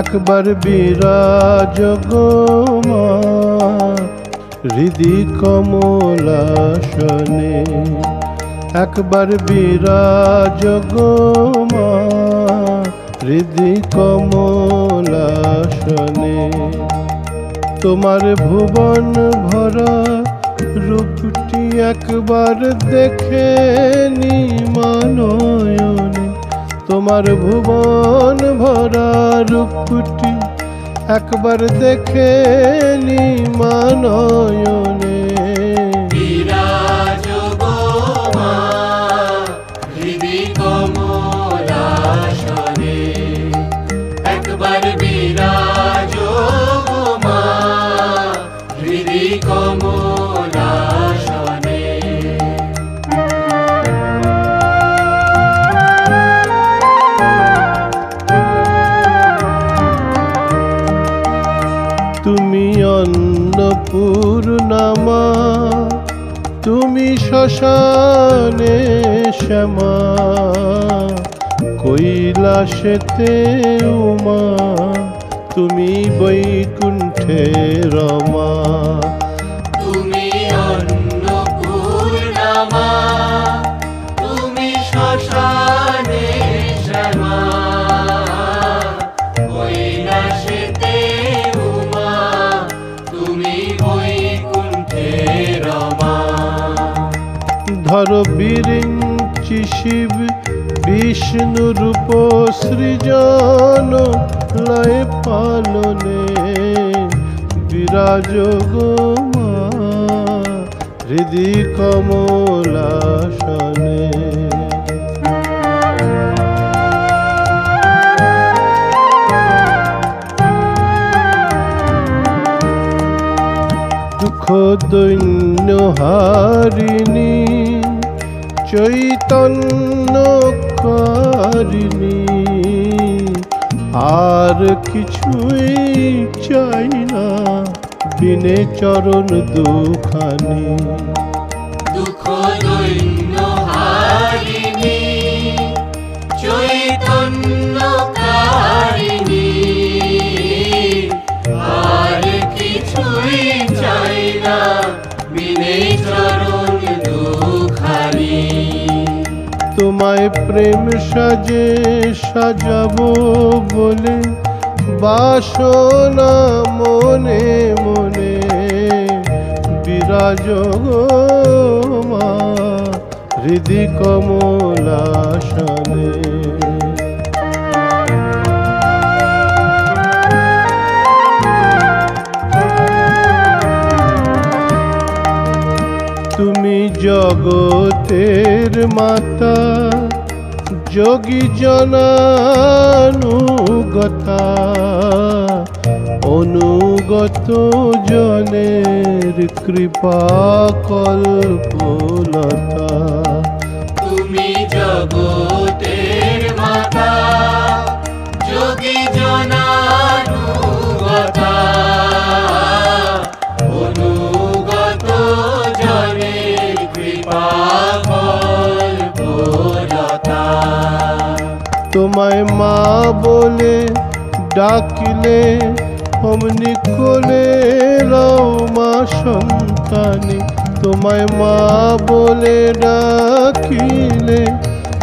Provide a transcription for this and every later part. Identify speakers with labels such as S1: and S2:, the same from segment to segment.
S1: একবার বিরাজ গো মা হৃদি কমলাসনে। একবার বিরাজ গো মা হৃদি কমলাসনে। তোমার ভুবন ভরা রূপটি একবার দেখে নি মানয়নে তোমার ভুবন ভরা রূপটি একবার দেখে নি মানয়নে। তুমি শ্মশানে শ্যামা কৈলাসেতে উমা তুমি বৈকুণ্ঠে রমা। বিরিঞ্চি শিব, বিষ্ণু রূপ সৃজন লয় পালনে। বিরাজ গো মা হৃদি কমলাসনে। দুঃখ দৈন্য হারিণী চৈতন্য কারিণী আর কিছুই চাই না বিনে চরণ দুখানি।
S2: দুঃখ চৈতন্য
S1: তোমায় প্রেম সাজে সাজাবো বলে বাসনা মনে মনে বিরাজ হৃদি কমলাসনে তুমি জগতের মাতা যোগী জনানুগতা অনুগত জনের কৃপা কল্পলতা।
S2: তুমি জগতের
S1: তোমায় মা বলে ডাকিলে, অমনি কোলে রাও মা সন্তানে। তোমায় মা বলে ডাকিলে,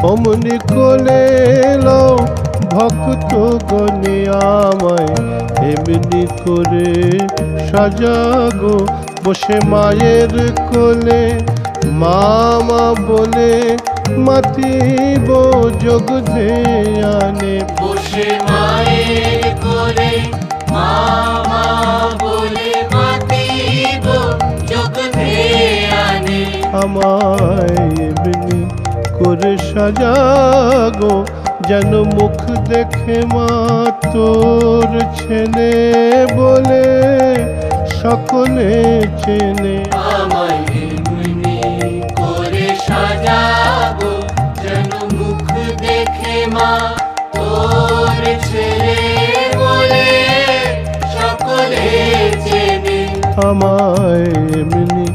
S1: অমনি কোলে লাও ভক্ত গণে আমায়। এমনি করে সাজাগো, বসে মায়ের কোলে। মামা বলে মাতিব যোগ আনে।
S2: বসে মায়ের কোলে মামা বলে মাতিব যোগ আনে।
S1: আমায় এমনি করে সাজাগো যেন মুখ দেখে মা তোর ছেলে বলে সকলে চেনে।
S2: আমায় করে সাজাবো যেন মুখ দেখে মা তোর ছেলে বলে সকলে চেনে।
S1: আমায় এমনি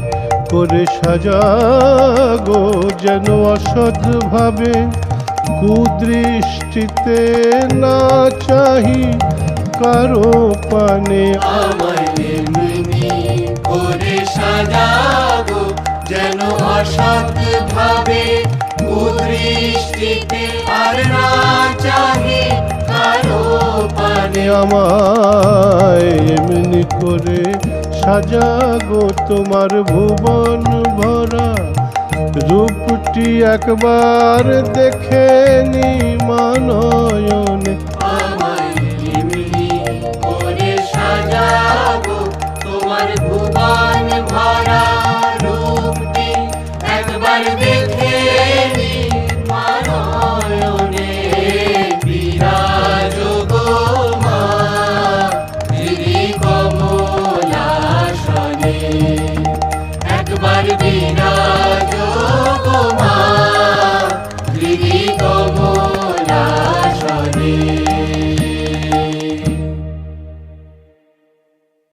S1: করে সাজাগো যেন অসৎ ভাবে কুদৃষ্টিতে না চাহি
S2: কারও পানে।
S1: আমায় এমনি করে যেন
S2: এমনি করে সাজাগো তোমার ভুবন ভরা। রূপটি একবার দেখে নি মানয়নে